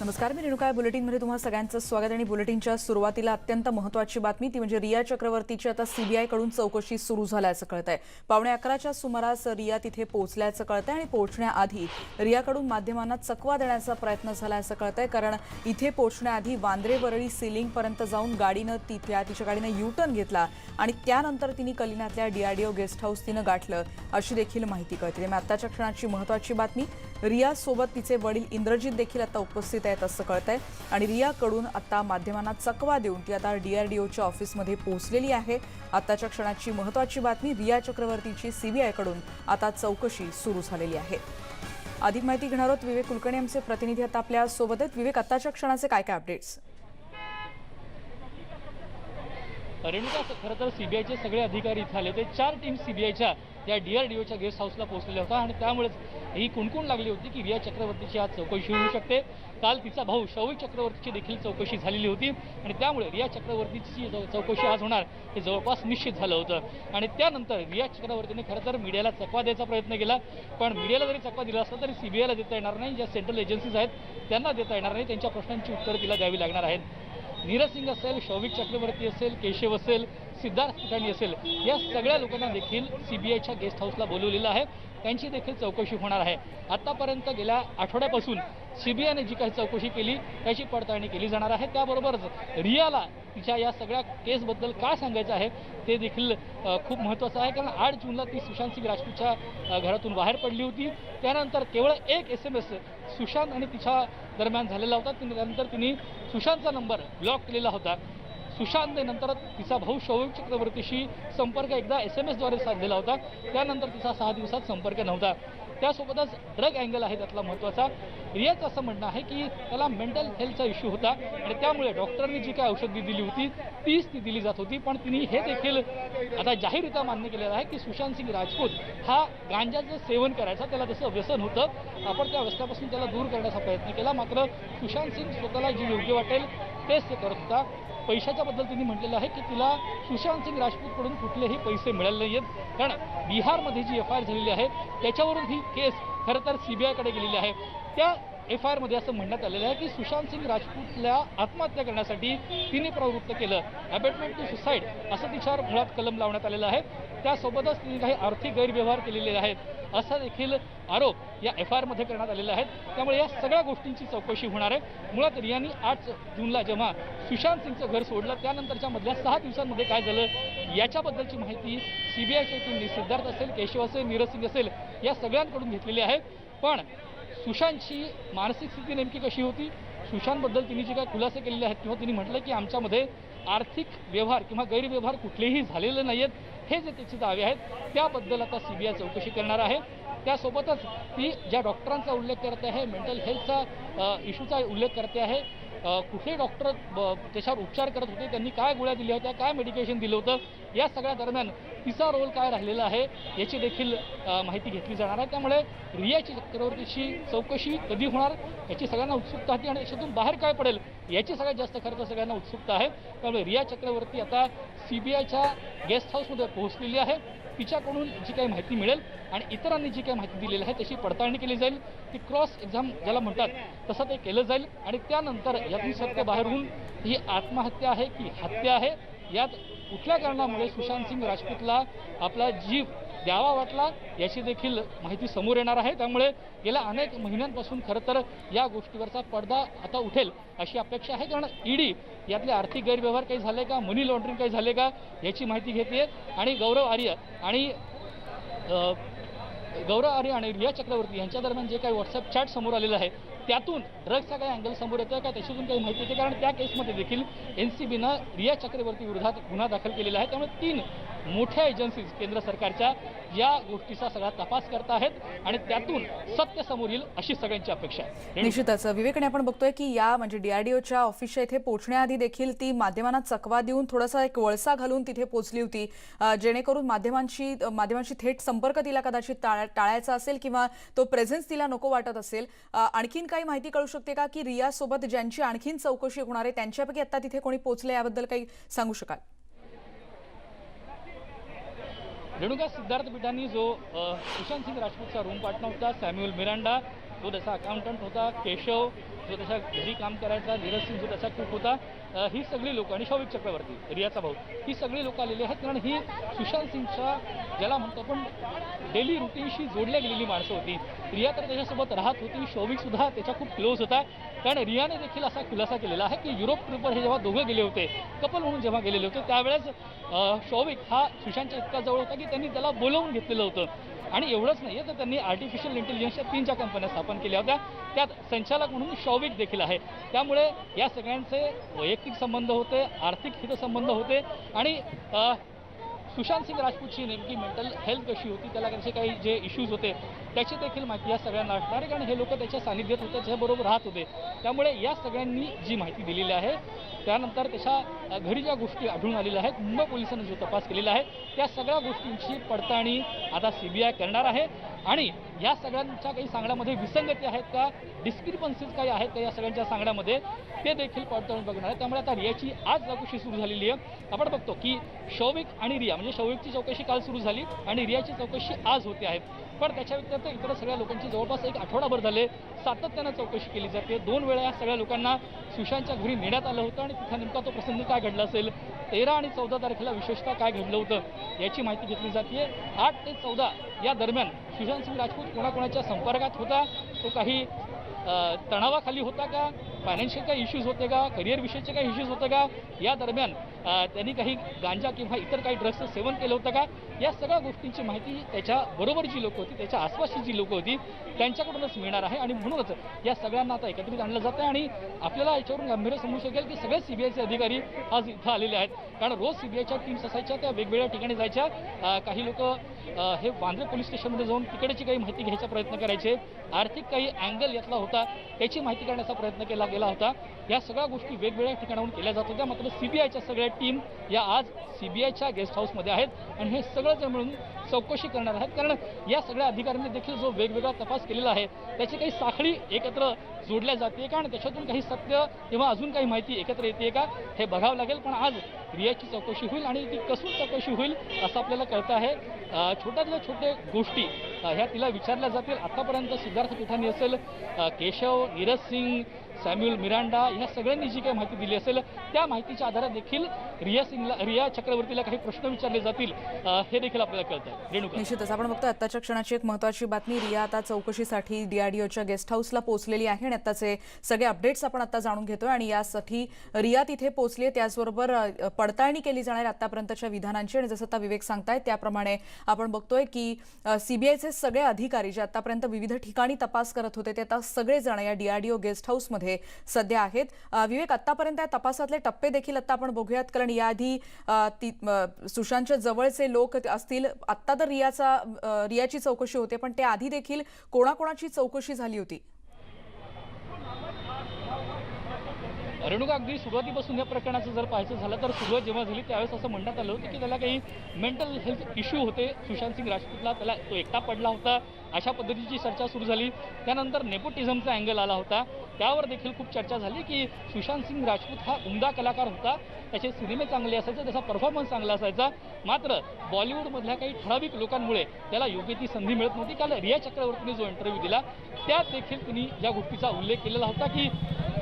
नमस्कार मी रेणुका बुलेटिनमध्ये तुम्हाला सगळ्यांचं स्वागत आणि बुलेटिनच्या सुरुवातीला अत्यंत महत्वाची बातमी ती म्हणजे रिया चक्रवर्तीची. आता सीबीआयकडून चौकशी सुरू झाल्याचं कळत आहे पावणे अकराच्या सुमारास रिया तिथे पोहोचल्याचं कळतंय आणि पोहोचण्याआधी रियाकडून माध्यमांना चकवा देण्याचा प्रयत्न झाला असं कळतंय. कारण इथे पोहोचण्याआधी वांद्रे वरळी सिलिंगपर्यंत जाऊन गाडीनं तिथल्या तिच्या गाडीनं यू टर्न घेतला आणि त्यानंतर तिने कलिनातल्या डीआरडीओ गेस्ट हाऊस तिनं गाठलं अशी देखील माहिती कळते. त्यामुळे आत्ताच्या क्षणाची महत्वाची बातमी रियासोबत तिचे वडील इंद्रजित देखील आता उपस्थित आहेत. असं कळतंय. आणि रियाकडून आता माध्यमांना चकवा देऊन ती आता डीआरडीओच्या ऑफिसमध्ये पोहोचलेली आहे. आताच्या क्षणाची महत्वाची बातमी रिया चक्रवर्तीची सीबीआयकडून आता चौकशी सुरू झालेली आहे. अधिक माहिती घेणार आहोत विवेक कुलकर्णी आमचे प्रतिनिधी आता आपल्यासोबत आहेत विवेक आताच्या क्षणाचे काय काय अपडेट्स रेणुका खरं तर सीबीआयचे सगळे अधिकारी झाले आले होते. चार टीम सीबीआयच्या त्या डीआरडीओच्या गेस्ट हाऊसला पोहोचलेल्या होत्या आणि त्यामुळेच ही कुणकुण लागली होती की रिया चक्रवर्तीची आज चौकशी होऊ शकते. काल तिचा भाऊ शौविक चक्रवर्तीची देखील चौकशी झालेली होती आणि त्यामुळे रिया चक्रवर्तीची चौकशी आज होणार हे जवळपास निश्चित झालं होतं. आणि त्यानंतर रिया चक्रवर्तीने खरं तर मीडियाला चकवा द्यायचा प्रयत्न केला पण मीडियाला जरी चकवा दिला असला तरी सीबीआयला देता येणार नाही. ज्या सेंट्रल एजन्सीज आहेत त्यांना देता येणार नाही. त्यांच्या प्रश्नांची उत्तरं तिला द्यावी लागणार आहेत. नीरज सिंग असेल शौविक चक्रवर्ती असेल केशव असेल सिद्धार्थ पिठाणी असेल या सगळ्या लोकांना देखील सीबीआयच्या गेस्ट हाऊसला बोलवलेलं आहे. त्यांची देखील चौकशी होणार आहे. आतापर्यंत गेल्या आठवड्यापासून सीबीआयने जी काही चौकशी केली त्याची पडताळणी केली जाणार आहे. त्याबरोबरच रियाला तिच्या या सगळ्या केसबद्दल काय सांगायचं आहे ते देखील खूप महत्त्वाचं आहे. कारण आठ जूनला ती सुशांत सिंग राजपूतच्या घरातून बाहेर पडली होती. त्यानंतर केवळ एक एस एम एस सुशांत आणि तिच्या दरम्यान झालेला होता. त्यानंतर तिने सुशांतचा नंबर ब्लॉक केलेला होता. सुशांतने नंतर तिचा भाऊ शौविक चक्रवर्तीशी संपर्क एकदा एस एम एसद्वारे साधलेला होता. त्यानंतर तिचा सहा दिवसात संपर्क नव्हता. त्यासोबतच ड्रग अँगल आहे त्यातला महत्त्वाचा रियाचं असं म्हणणं आहे की त्याला मेंटल हेल्थचा इश्यू होता आणि त्यामुळे डॉक्टरांनी जी काय औषधी दिली होती तीच ती दिली जात होती. पण तिने हे देखील आता जाहीररित्या मान्य केलेलं आहे की सुशांत सिंग राजपूत हा गांजाचं सेवन करायचा. त्याला जसं व्यसन होतं. आपण त्या व्यसनापासून त्याला दूर करण्याचा प्रयत्न केला. मात्र सुशांत सिंग स्वतःला जे योग्य वाटेल तेच ते करत होता. पैशाच्या बद्दल तिने म्हटलेलं आहे की तिला सुशांत सिंग राजपूतकडून कुठलेही पैसे मिळाले नाही आहेत कारण बिहारमध्ये जी एफ आय आर झालेली आहे त्याच्यावरून ही केस खरं तर सी बी आयकडे गेलेली आहे. त्या एफ आय आरमध्ये असं म्हणण्यात आलेलं आहे की सुशांत सिंग राजपूतला आत्महत्या करण्यासाठी तिने प्रवृत्त केलं. अबेटमेंट टू सुसाईड असं तिच्यावर मुळात कलम लावण्यात आलेलं आहे. त्यासोबतच तिने काही आर्थिक गैरव्यवहार केलेले आहेत. असा देखील आरोप या एफ आय आरमध्ये करण्यात आलेला आहे. त्यामुळे या सगळ्या गोष्टींची चौकशी होणार आहे. मुळात रियानी आठ जूनला जेव्हा सुशांत सिंगचं घर सोडलं त्यानंतरच्या मधल्या सहा दिवसांमध्ये काय झालं याच्याबद्दलची माहिती सीबीआयच्या टीमने सिद्धार्थ असेल केशव असेल नीरज सिंग असेल या सगळ्यांकडून घेतलेली आहे. पण सुशांतची मानसिक स्थिती नेमकी कशी होती? सुशांतबद्दल तिने जे काय खुलासे केलेले आहेत किंवा तिने म्हटलं की आमच्यामध्ये आर्थिक व्यवहार किंवा गैरव्यवहार कुठलेही झालेले नाही आहेत हे जे त्याचे दावे आहेत त्याबद्दल आता सी बी आय चौकशी करणार आहे. त्यासोबतच ती ज्या डॉक्टरांचा उल्लेख करते आहे मेंटल हेल्थचा इश्यूचा उल्लेख करते आहे कुठले डॉक्टर ब- त्याच्यावर उपचार करत होते त्यांनी काय गोळ्या दिल्या होत्या काय मेडिकेशन दिलं होतं या सगळ्या दरम्यान तिचा रोल काय राहिलेला आहे याची देखील माहिती घेतली जाणार आहे. त्यामुळे रियाची चक्रवर्तीची चौकशी कधी होणार याची सगळ्यांना उत्सुकता होती आणि याच्यातून बाहेर काय पडेल याची सगळ्यात जास्त खरं तर सगळ्यांना उत्सुकता आहे. त्यामुळे रिया चक्रवर्ती आता सी बी आयच्या गेस्ट हाऊसमध्ये पोहोचलेली आहे. तिच्याकडून जी काही माहिती मिळेल आणि इतरांनी जी काही माहिती दिलेली आहे त्याची पडताळणी केली जाईल. ती क्रॉस एक्झाम ज्याला म्हणतात तसं ते केलं जाईल. आणि त्यानंतर यातून सत्य बाहेर होऊन ही आत्महत्या आहे की हत्या आहे यात कुठल्या कारणामुळे सुशांत सिंग राजपूतला आपला जीव द्यावा वाटला याची देखील माहिती समोर येणार आहे. त्यामुळे गेल्या अनेक महिन्यांपासून खरं तर या गोष्टीवरचा पडदा आता उठेल अशी अपेक्षा आहे. कारण ईडी यातले आर्थिक गैरव्यवहार काही झाले का मनी लॉन्ड्रिंग काही झाले का याची माहिती घेते आणि गौरव आर्य आणि गौरव आर्य आणि रिया चक्रवर्ती यांच्या दरम्यान जे काही व्हॉट्सअप चॅट समोर आलेलं आहे त्यातून ड्रग्सचा काही अँगल समोर येतोय का त्याच्यातून काही माहिती येते? कारण त्या केसमध्ये देखील एन सी बीनं रिया चक्रवर्ती विरोधात गुन्हा दाखल केलेला आहे. त्यामुळे तीन मोठ्या एजन्सीज केंद्र सरकारच्या या गोष्टीचा सगळा तपास करत आहेत आणि त्यातून सत्य समोर येईल अशी सगळ्यांची अपेक्षा आहे. निश्चितच. विवेकने आपण बघतोय की या म्हणजे डीआरडीओच्या ऑफिसच्या इथे पोहोचण्याआधी देखील ती माध्यमांना चकवा देऊन थोडासा एक वळसा घालून तिथे पोहोचली होती. जेणेकरून माध्यमांशी माध्यमांशी थेट संपर्क तिला कदाचित टाळ- टाळायचा असेल किंवा तो प्रेझेन्स तिला नको वाटत असेल. आणखीन काही माहिती कळू शकते का की रिया सोबत ज्यांची आणखीन चौकशी होणार आहे त्यांच्यापैकी आता तिथे कोणी पोहोचले याबद्दल काही सांगू शकाल? रेणुका सिद्धार्थ पीठांनी जो सुशांत सिंग राजपूतचा रूम पार्टनर होता सॅम्युअल मिरांडा जो त्याचा अकाउंटंट होता केशव जो त्याच्या घरी काम करायचा नीरज सिंग जो त्याचा कुक होता ही सगळी लोकं आणि शौविक चक्रवर्ती रियाचा भाऊ ही सगळी लोकं आलेली आहेत. कारण ही सुशांत सिंगच्या ज्याला म्हणतो आपण डेली रुटीनशी जोडल्या गेलेली माणसं होती. रिया तर त्याच्यासोबत राहत होती शौविक सुद्धा त्याच्या खूप क्लोज होता. कारण रियाने देखील असा खुलासा केलेला आहे की युरोप ट्रिपवर हे जेव्हा दोघं गेले होते कपल म्हणून जेव्हा गेलेले होते त्यावेळेस शौविक हा सुशांतच्या इतका जवळ होता की त्यांनी त्याला बोलवून घेतलेलं होतं. आणि एवढंच नाही तर त्यांनी आर्टिफिशियल इंटेलिजन्सच्या तीन कंपन्या स्थापन केल्या होत्या. त्यात संचालक म्हणून शौविक देखील आहे. त्यामुळे या सगळ्यांचे वैयक्तिक संबंध होते आर्थिक हितसंबंध होते आणि सुशांत सिंग राजपूतची नेमकी मेंटल हेल्थ कशी होती त्याला त्याचे काही जे इश्यूज होते त्याची देखील माहिती या सगळ्यांना असणार आहे. कारण हे लोक त्याच्या सानिध्यात होते त्याच्याबरोबर राहत होते. त्यामुळे या सगळ्यांनी जी माहिती दिलेली आहे त्यानंतर त्याच्या घरी ज्या गोष्टी आढळून आलेल्या आहेत मुंबई पोलिसांनी जो तपास केलेला आहे त्या सगळ्या गोष्टींची पडताळणी आता सी बी आय करणार आहे. आणि या सगळ्यांच्या काही सांगण्यामध्ये विसंगती आहेत का डिस्क्रिपन्सीज काही आहेत का या सगळ्यांच्या सांगण्यामध्ये ते देखील पडताळून बघणार आहे. त्यामुळे आता रियाची आज चौकशी सुरू झालेली आहे. आपण बघतो की शौविक आणि रिया म्हणजे शौविकची चौकशी काल सुरू झाली आणि रियाची चौकशी आज होते आहे पण त्याच्या व्यतिरिक्त इतर सगळ्या लोकांची जवळपास एक आठवडाभर झाले. सातत्यानं चौकशी केली जाते. दोन वेळा या सगळ्या लोकांना सुशांतच्या घरी नेण्यात आलं होतं आणि तिथं नेमका तो प्रसंग काय घडला असेल? तेरा आणि चौदा तारखेला विशेषतः काय घडलं होतं याची माहिती घेतली जाते आठ ते चौदा या दरम्यान सुशांत सिंग राजपूत कोणाकोणाच्या संपर्कात होता? तो काही तणावाखाली होता का? फायनान्शियल काही इश्यूज होते का? करिअरविषयीचे काही इश्यूज होते का? या दरम्यान त्यांनी काही गांजा किंवा इतर काही ड्रग्सचं सेवन केलं होतं का? या सगळ्या गोष्टींची माहिती त्याच्या बरोबर जी लोकं होती त्याच्या आसपासची जी लोकं होती त्यांच्याकडूनच मिळणार आहे. आणि म्हणूनच या सगळ्यांना आता एकत्रित आणलं जातं आणि आपल्याला याच्यावरून गांभीर्य समजू शकेल की सगळे सीबीआयचे अधिकारी आज इथं आलेले आहेत. कारण रोज सीबीआयच्या टीम्स असायच्या त्या वेगवेगळ्या ठिकाणी जायच्या. काही लोक हे वांद्रे पोलीस स्टेशनमध्ये जाऊन तिकडची काही माहिती घ्यायचा प्रयत्न करायचे. आर्थिक काही अँगल यातला होता त्याची माहिती काढण्याचा प्रयत्न केला गेला होता. या सगळ्या गोष्टी वेगवेगळ्या ठिकाणाहून केल्या जात होत्या. मात्र सीबीआयच्या सगळ्या टीम या आज सीबीआयच्या गेस्ट हाऊसमध्ये आहेत आणि हे सगळं जण मिळून चौकशी करणार आहेत. कारण या सगळ्या अधिकाऱ्यांनी देखील जो वेगवेगळा तपास केलेला आहे त्याची काही साखळी एकत्र जोडल्या जाते का? आणि त्याच्यातून काही सत्य किंवा अजून काही माहिती एकत्र येते का? हे बघावं लागेल. पण आज रियाची चौकशी होईल आणि ती कसून चौकशी होईल असं आपल्याला कळतं आहे. छोट्यातल्या छोट्या गोष्टी ह्या तिला विचारल्या जातील. आतापर्यंत सिद्धार्थ पिठानी असेल केशव नीरज सिंग सॅम्युअल मिरांडा ह्या सगळ्यांनी जी काही माहिती दिली असेल त्या माहितीच्या आधारात देखील रिया सिंगला रिया चक्रवर्तीला काही प्रश्न विचारले जातील हे देखील आपल्याला कळतं रेणुका. निश्चितच. आपण बघतो आत्ताच्या क्षणाची एक महत्वाची बातमी रिया आता चौकशीसाठी डीआरडीओच्या गेस्ट हाऊसला पोहोचलेली आहे आणि आताचे सगळे अपडेट्स आपण आता जाणून घेतोय आणि यासाठी रिया तिथे पोहोचली आहे. त्याचबरोबर पडताळणी केली जाणार आतापर्यंतच्या विधानांची आणि जसं आता विवेक सांगतायत त्याप्रमाणे आपण बघतोय की सीबीआयचे सगळे अधिकारी जे आतापर्यंत विविध ठिकाणी तपास करत होते ते आता सगळेजण या डीआरडीओ गेस्ट हाऊसमध्ये सध्या आहेत. विवेक आतापर्यंत या तपासातले टप्पे देखील आता आपण बघूयात कारण याआधी ती सुशांतच्या जवळचे लोक असतील. आत्ता तर रियाचा रियाची चौकशी होते पण त्या आधी देखील कोणाकोणाची चौकशी झाली होती? रेणुका अगदी सुरुवातीपासून या प्रकरणाचं जर पाहायचं झालं तर सुरुवात जेव्हा झाली त्यावेळेस असं म्हणण्यात आलं होतं की त्याला काही मेंटल हेल्थ इश्यू होते. सुशांत सिंग राजपूतला त्याला तो एकटा पडला होता. अशा पद्धतीची चर्चा सुरू झाली. त्यानंतर नेपोटिझमचा अँगल आला होता. त्यावर देखील खूप चर्चा झाली की सुशांत सिंग राजपूत हा उमदा कलाकार होता. त्याचे सिनेमे चांगले असायचे त्याचा परफॉर्मन्स चांगला असायचा. मात्र बॉलिवूडमधल्या काही ठराविक लोकांमुळे त्याला योग्य ती संधी मिळत नव्हती. काल रिया चक्रवर्तीने जो इंटरव्ह्यू दिला त्यात देखील तिने या गोष्टीचा उल्लेख केलेला होता की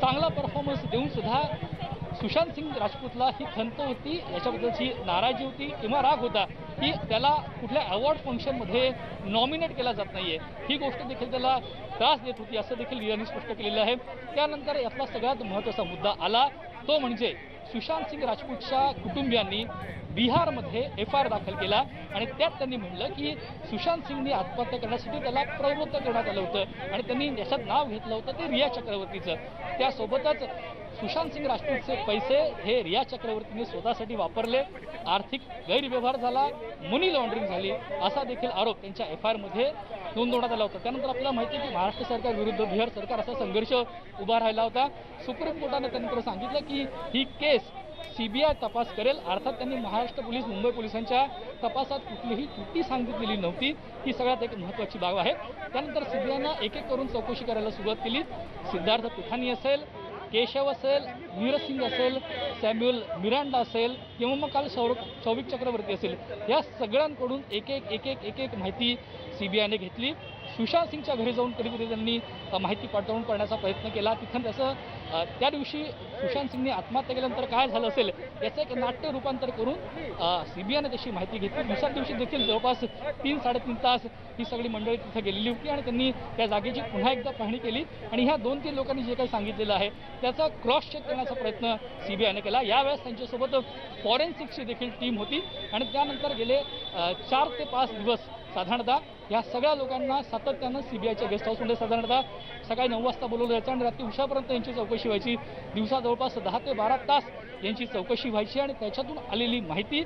चांगला परफॉर्मन्स देऊन सुद्धा सुशांत सिंग राजपूतला ही खंत होती. याच्याबद्दलची नाराजी होती किंवा राग होता की त्याला कुठल्या अवॉर्ड फंक्शनमध्ये नॉमिनेट केला जात नाहीये. ही गोष्ट देखील त्याला त्रास देत होती असं देखील रियाने स्पष्ट केलेलं आहे. त्यानंतर यातला सगळ्यात महत्त्वाचा मुद्दा आला. तो म्हणजे सुशांत सिंग राजपूतच्या कुटुंबियांनी बिहारमध्ये एफ आय आर दाखल केला आणि त्यात त्यांनी म्हणलं की सुशांत सिंगने आत्महत्या करण्यासाठी त्याला प्रवृत्त करण्यात आलं होतं आणि त्यांनी याच्यात नाव घेतलं होतं ते रिया चक्रवर्तीचं. त्यासोबतच सुशांत सिंग राजपूतचे पैसे हे रिया चक्रवर्तीने स्वतःसाठी वापरले. आर्थिक गैरव्यवहार झाला मनी लॉन्ड्रिंग झाली असा देखील आरोप त्यांच्या एफ आय आरमध्ये नोंदवण्यात आला होता. त्यानंतर आपल्याला माहिती आहे की महाराष्ट्र सरकार विरुद्ध बिहार सरकार असा संघर्ष उभा राहिला होता. सुप्रीम कोर्टाने त्यानंतर सांगितलं की ही केस सीबीआय तपास करेल. अर्थात त्यांनी महाराष्ट्र पोलीस मुंबई पोलिसांच्या तपासात कुठलीही त्रुटी सांगितलेली नव्हती. ही सगळ्यात एक महत्त्वाची बाब आहे. त्यानंतर सीबीआयनं एक एक करून चौकशी करायला सुरुवात केली. सिद्धार्थ पिठानी असेल केशव असेल नीरज सिंग असेल सॅम्युअल मिरांडा असेल किंवा मग काल सौरभ शौविक चक्रवर्ती असेल या सगळ्यांकडून एक एक एक एक एक एक माहिती सी बी आयने घेतली. सुशांत सिंगच्या घरी जाऊन कधीकधी त्यांनी माहिती पडताळून करण्याचा प्रयत्न केला. तिथं त्याचं त्या दिवशी सुशांत सिंगने आत्महत्या केल्यानंतर काय झालं असेल याचं एक नाट्य रूपांतर करून सी बी तशी माहिती घेतली. दुसऱ्या दिवशी देखील जवळपास तीन साडेतीन तास ही सगळी मंडळी तिथं गेलेली होती आणि त्यांनी त्या जागेची पुन्हा एकदा पाहणी केली. आणि ह्या दोन तीन लोकांनी जे काही सांगितलेलं आहे त्याचा क्रॉस चेक करण्याचा प्रयत्न सी बी आयने केला. यावेळेस त्यांच्यासोबत फॉरेन्सिकची देखील टीम होती आणि त्यानंतर गेले चार ते पाच दिवस साधारणतः या सगळ्या लोकांना सातत्यानं सीबीआयच्या गेस्ट हाऊसमध्ये साधारणतः सकाळी नऊ वाजता बोलवलं जायचं आणि रात्री उशापर्यंत यांची चौकशी व्हायची. दिवसा जवळपास दहा ते बारा तास यांची चौकशी व्हायची आणि त्याच्यातून आलेली माहिती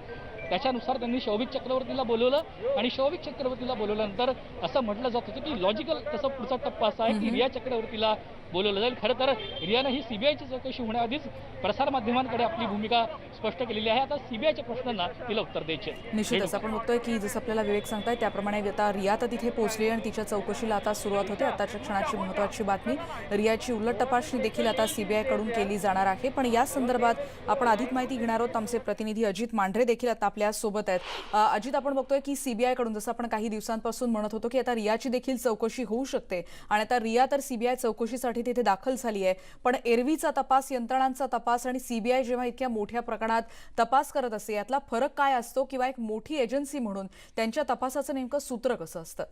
त्याच्यानुसार त्यांनी शौविक चक्रवर्तीला बोलवलं आणि शौविक चक्रवर्तीला बोलवल्यानंतर असं म्हटलं जात होतं की लॉजिकल तसा पुढचा टप्पा असा आहे की रिया चक्रवर्तीला बोलवलं जाईल. खरं तर रियानं ही सीबीआयची चौकशी होण्याआधीच प्रसारमाध्यमांकडे आपली भूमिका स्पष्ट केलेली आहे. आता सीबीआयच्या प्रश्नांना तिला उत्तर द्यायचे. निश्चितच आपण बघतोय की जसं आपल्याला विवेक सांगताय त्याप्रमाणे आता रिया तर तिथे पोहोचली आणि तिच्या चौकशीला आता सुरुवात होते. आताच्या क्षणाची महत्वाची बातमी रियाची उलट तपासणी देखील आता सीबीआयकडून केली जाणार आहे. पण या संदर्भात आपण अधिक माहिती घेणार आहोत. आमचे प्रतिनिधी अजित मांढरे देखील आता आपल्यासोबत आहेत अजित आपण बघतोय की सीबीआयकडून जसं आपण काही दिवसांपासून म्हणत होतो की आता रियाची देखील चौकशी होऊ शकते आणि आता रिया तर सीबीआय चौकशीसाठी तिथे दाखल झाली आहे. पण एरवीचा तपास यंत्रणांचा तपास आणि सीबीआय जेव्हा इतक्या मोठ्या प्रमाणात तपास करत असते यातला फरक काय असतो किंवा एक मोठी एजन्सी म्हणून त्यांच्या तपासाचं नेमकं सूत्र कसं असतं?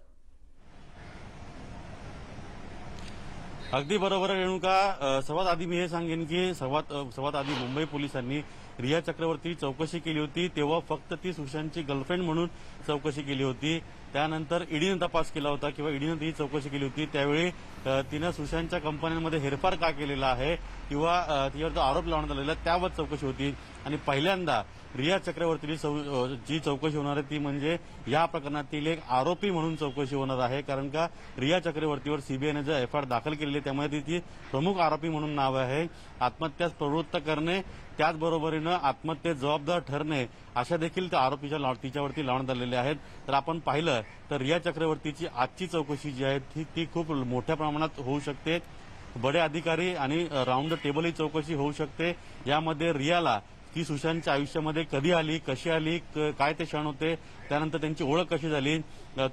अगदी बरोबर रेणुका. सर्वात आधी मी हे सांगेन की सर्वात सर्वात आधी मुंबई पोलिसांनी रिया चक्रवर्ती चौकशी केली होती तेव्हा फक्त ती सुशांतची गर्लफ्रेंड म्हणून चौकशी केली होती. त्यानंतर ईडीनं तपास केला होता किंवा ईडीनं ती चौकशी केली होती. त्यावेळी तिनं सुशांतच्या कंपन्यांमध्ये हेरफार का केलेला आहे किंवा तिच्यावर जो आरोप लावण्यात आलेला आहे, त्यावर चौकशी होती. आणि पहिल्यांदा रिया चक्रवर्तीची चौ- जी चौकशी होणार आहे ती म्हणजे या प्रकरणातील एक आरोपी म्हणून चौकशी होणार आहे. कारण का रिया चक्रवर्तीवर सीबीआयने जे एफ आय आर दाखल केलेली आहे त्यामुळे ती ती प्रमुख आरोपी म्हणून नाव आहे. आत्महत्यास प्रवृत्त करणे त्याचबरोबरीनं आत्महत्येत जबाबदार ठरणे अशा देखील त्या आरोपीच्या तिच्यावरती लावण्यात आलेले आहेत. तर आपण पाहिलं तर रिया चक्रवर्तीची आजची चौकशी जी आहे ती ती खूप मोठ्या प्रमाणात होऊ शकते. बडे अधिकारी आणि राऊंड द टेबल ही चौकशी होऊ शकते. यामध्ये रियाला ती सुशांतच्या आयुष्यामध्ये कधी आली कशी आली क- काय ते क्षण होते त्यानंतर त्यांची ओळख कशी झाली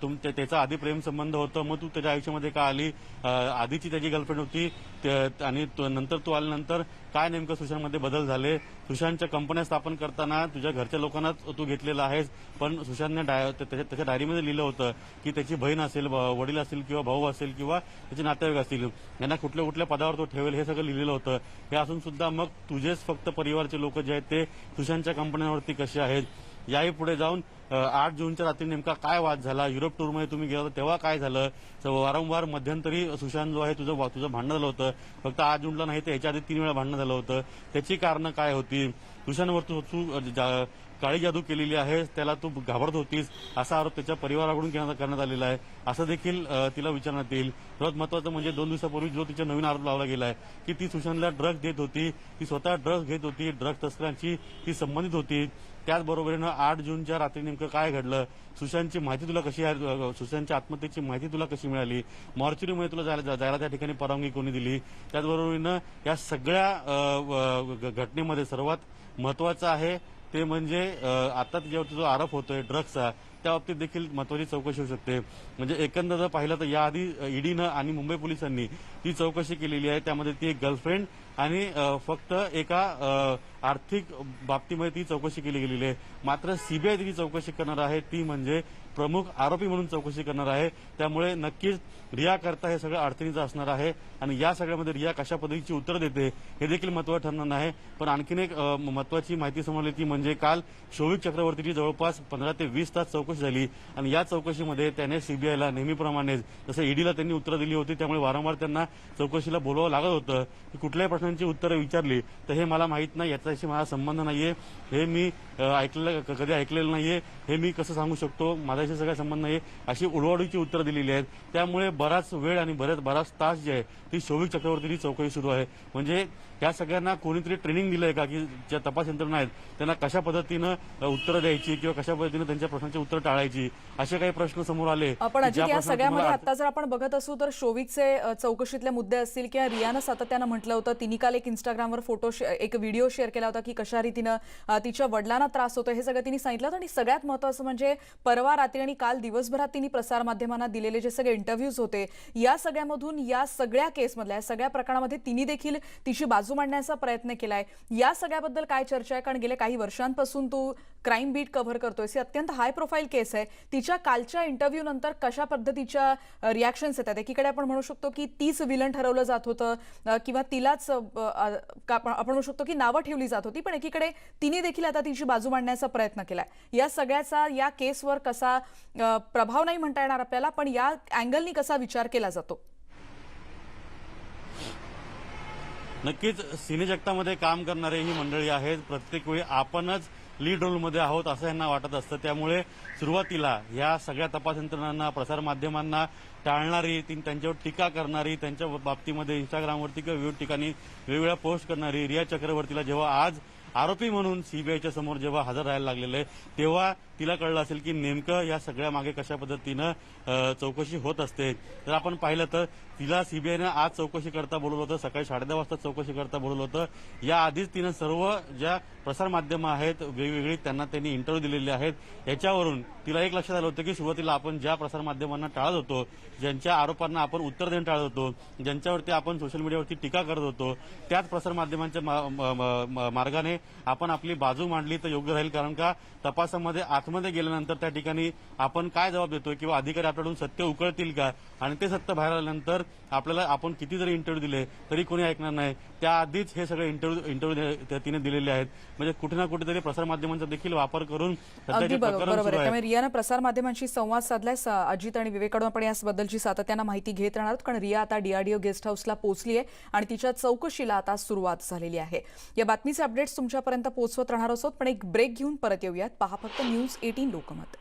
तुम त्याचा आधी प्रेम संबंध होतं मग तू त्याच्या आयुष्यामध्ये का आली? आधीची त्याची गर्लफ्रेंड होती आणि नंतर तू आल्यानंतर काय नेमकं सुशांतमध्ये बदल झाले? सुशांतच्या कंपन्या स्थापन करताना तुझ्या घरच्या लोकांनाच तू घेतलेला आहेस पण सुशांतने डाय- त्याच्या त्याच्या डायरीमध्ये लिहिलं होतं की त्याची बहीण असेल वडील असेल किंवा भाऊ असेल किंवा त्याचे नातेवाईक असतील यांना कुठल्या कुठल्या पदावर तो ठेवेल हे सगळं लिहिलेलं होतं. हे असून सुद्धा मग तुझेच फक्त परिवारचे लोक जे आहेत ते सुशांतच्या कंपन्यांवरती कसे आहेत? याही पुढे जाऊन आठ जूनच्या रात्री नेमका काय वाद झाला? युरोप टूरमध्ये तुम्ही गेला तेव्हा काय झालं? वारंवार मध्यंतरी सुशांत जो आहे तुझं वा- तुझं भांडण झालं होतं. फक्त आठ जूनला नाही तर याच्या आधी तीन वेळा भांडणं झालं होतं. त्याची कारणं काय होती? सुशांतवर तू तू जा- काळी जादू केलेली आहे त्याला तू घाबरत होतीस असा आरोप त्याच्या परिवाराकडून करण्यात करण्यात आलेला आहे. असं देखील तिला विचारण्यात येईल. सर्वात महत्वाचं म्हणजे दोन दिवसापूर्वी जो तिच्या नवीन आरोप लावला गेला आहे की ती सुशांतला ड्रग देत होती ती स्वतः ड्रग घेत होती ड्रग तस्करांची ती संबंधित होती. त्याचबरोबरीनं आठ जूनच्या रात्री नेमकं काय घडलं? सुशांतची माहिती तुला कशी आहे? सुशांतच्या आत्महत्येची माहिती तुला कशी मिळाली? मॉर्च्युरीमुळे तुला जायला जायला त्या ठिकाणी परवानगी कोणी दिली? त्याचबरोबरीनं या सगळ्या घटनेमध्ये सर्वात महत्वाचं आहे ते म्हणजे आता तिच्यावरती जो आरोप होतोय ड्रग्सचा त्या बाबतीत देखील महत्वाची चौकशी होऊ शकते. म्हणजे एकंदर जर पाहिलं तर याआधी ईडीनं आणि मुंबई पोलिसांनी ती चौकशी केलेली आहे. त्यामध्ये ती एक गर्लफ्रेंड आणि फक्त एका आर्थिक बाबतीमध्ये ती चौकशी केली गेलेली आहे. मात्र सीबीआय जी चौकशी करणार आहे. ती म्हणजे प्रमुख आरोपी म्हणून चौकशी करणार आहे. त्यामुळे नक्कीच रिया करता हे सगळं अडचणीचं असणार आहे. आणि या सगळ्यामध्ये रिया कशा पद्धतीची उत्तर देते हे देखील महत्वाचं ठरणार नाही. पण आणखीन एक महत्वाची माहिती समोर ती म्हणजे काल शोविक चक्रवर्तीची जवळपास पंधरा ते वीस तास चौकशी झाली. आणि या चौकशीमध्ये त्याने सीबीआयला नेहमीप्रमाणेच जसं ईडीला त्यांनी उत्तरं दिली होती त्यामुळे वारंवार त्यांना चौकशीला बोलवावं लागत होतं. की कुठल्याही प्रश्नांची उत्तरं विचारली तर हे मला माहीत नाही याचा त्याच्याशी माझा संबंध नाहीये. हे मी ऐकलेलं कधी ऐकलेलं नाहीये. हे मी कसं सांगू शकतो? माझ्याशी सगळा संबंध नाही अशी उडवाडीची उत्तरं दिलेली आहेत. त्यामुळे बराच वेळ आणि बरेच बराच तास जे आहे ती शोभिक चक्रवर्तीची चौकशी सुरू आहे. म्हणजे या सगळ्यांना कोणीतरी ट्रेनिंग दिलंय का? की ज्या तपास यंत्रणा आहेत त्यांना कशा पद्धतीनं उत्तरं द्यायची किंवा कशा पद्धतीनं त्यांच्या प्रश्नांची उत्तरं टाळायची असे काही प्रश्न समोर आले. ज्या या सगळ्यामध्ये आता जर आपण बघत असू तर शोविकचे चौकशीतले मुद्दे असतील किंवा रियानं सातत्यानं म्हटलं होतं तिने काल एक इंस्टाग्रामवर फोटो एक व्हिडिओ शेअर केला होता की कशा रीतीनं तिच्या वडिलांना त्रास होतो हे सगळं तिने सांगितलं होतं. आणि सगळ्यात महत्वाचं म्हणजे परवा रात्री रात्री आणि काल दिवसभरात तिने प्रसारमाध्यमांना दिलेले जे सगळे इंटरव्ह्यूज होते या सगळ्यामधून या सगळ्या केसमधल्या या सगळ्या प्रकरणामध्ये तिने देखील तिची बाजू बाजू मांडण्याचा प्रयत्न केलाय. या सगळ्याबद्दल काय चर्चा आहे? कारण गेल्या काही वर्षांपासून तू क्राईम बीट कव्हर करतोय. ही अत्यंत हाय प्रोफाईल केस आहे. तिच्या कालच्या इंटरव्ह्यू नंतर कशा पद्धतीच्या रिॲक्शन्स येतात? एकीकडे आपण म्हणू शकतो की तीच विलन ठरवलं जात होतं किंवा तिलाच आपण म्हणू शकतो की नावं ठेवली जात होती पण एकीकडे तिने देखील आता तिची बाजू मांडण्याचा प्रयत्न केलाय. या सगळ्याचा या केसवर कसा प्रभाव नाही म्हणता येणार आपल्याला पण या अँगलनी कसा विचार केला जातो? नक्कीच सिनेजगतामध्ये काम करणारे ही मंडळी आहेत. प्रत्येक वेळी आपणच लीड रोलमध्ये आहोत असं यांना वाटत असतं. त्यामुळे सुरुवातीला या सगळ्या तपास यंत्रणांना प्रसारमाध्यमांना टाळणारी ती त्यांच्यावर टीका करणारी त्यांच्या बाबतीमध्ये इंस्टाग्रामवरती किंवा विविध ठिकाणी वेगवेगळ्या पोस्ट करणारी रिया चक्रवर्तीला जेव्हा आज आरोपी म्हणून सीबीआयच्या समोर जेव्हा हजर राहायला लागलेले तेव्हा तिला कळलं असेल की नेमकं या सगळ्या मागे कशा पद्धतीनं चौकशी होत असते. तर आपण पाहिलं तर तिला सीबीआयनं आज चौकशी करता बोलवलं होतं सकाळी साडेदहा वाजता चौकशी करता बोलवलं होतं. या आधीच तिनं सर्व ज्या प्रसारमाध्यमं आहेत वेगवेगळी त्यांना त्यांनी इंटरव्ह्यू दिलेले आहेत. याच्यावरून तिला एक लक्षात आलं होतं की सुरुवातीला आपण ज्या प्रसारमाध्यमांना टाळत होतो ज्यांच्या आरोपांना आपण उत्तर देणं टाळत होतो ज्यांच्यावरती आपण सोशल मीडियावरती टीका करत होतो त्याच प्रसारमाध्यमांच्या मा- म- म- म- मार्गाने आपण आपली बाजू मांडली तर योग्य राहील. कारण का? तपासामध्ये आतमध्ये गेल्यानंतर त्या ठिकाणी आपण काय जबाब देतोय किंवा अधिकारी आपल्याकडून सत्य उकळतील का? आणि ते सत्य बाहेर आल्यानंतर आपल्याला आपण किती जरी इंटरव्ह्यू दिले तरी कोणी ऐकणार नाही. त्याआधीच हे सगळे इंटरव्ह्यू इंटरव्ह्यू तिने दिलेले आहेत. म्हणजे कुठे ना कुठेतरी प्रसारमाध्यमांचा देखील वापर करून त्यामुळे रियानं प्रसारमाध्यमांशी संवाद साधलाय. अजित आणि विवेकडून आपण याबद्दलची सातत्यानं माहिती घेत राहणार आहोत. कारण रिया आता डीआरडीओ गेस्ट हाऊसला पोहोचली आहे आणि तिच्या चौकशीला आता सुरुवात झालेली आहे. या बातमीचे अपडेट्स तुमच्यापर्यंत पोहोचवत राहणार आहोत. पण एक ब्रेक घेऊन परत येऊयात. पहा फक्त न्यूज एटीन लोकमत.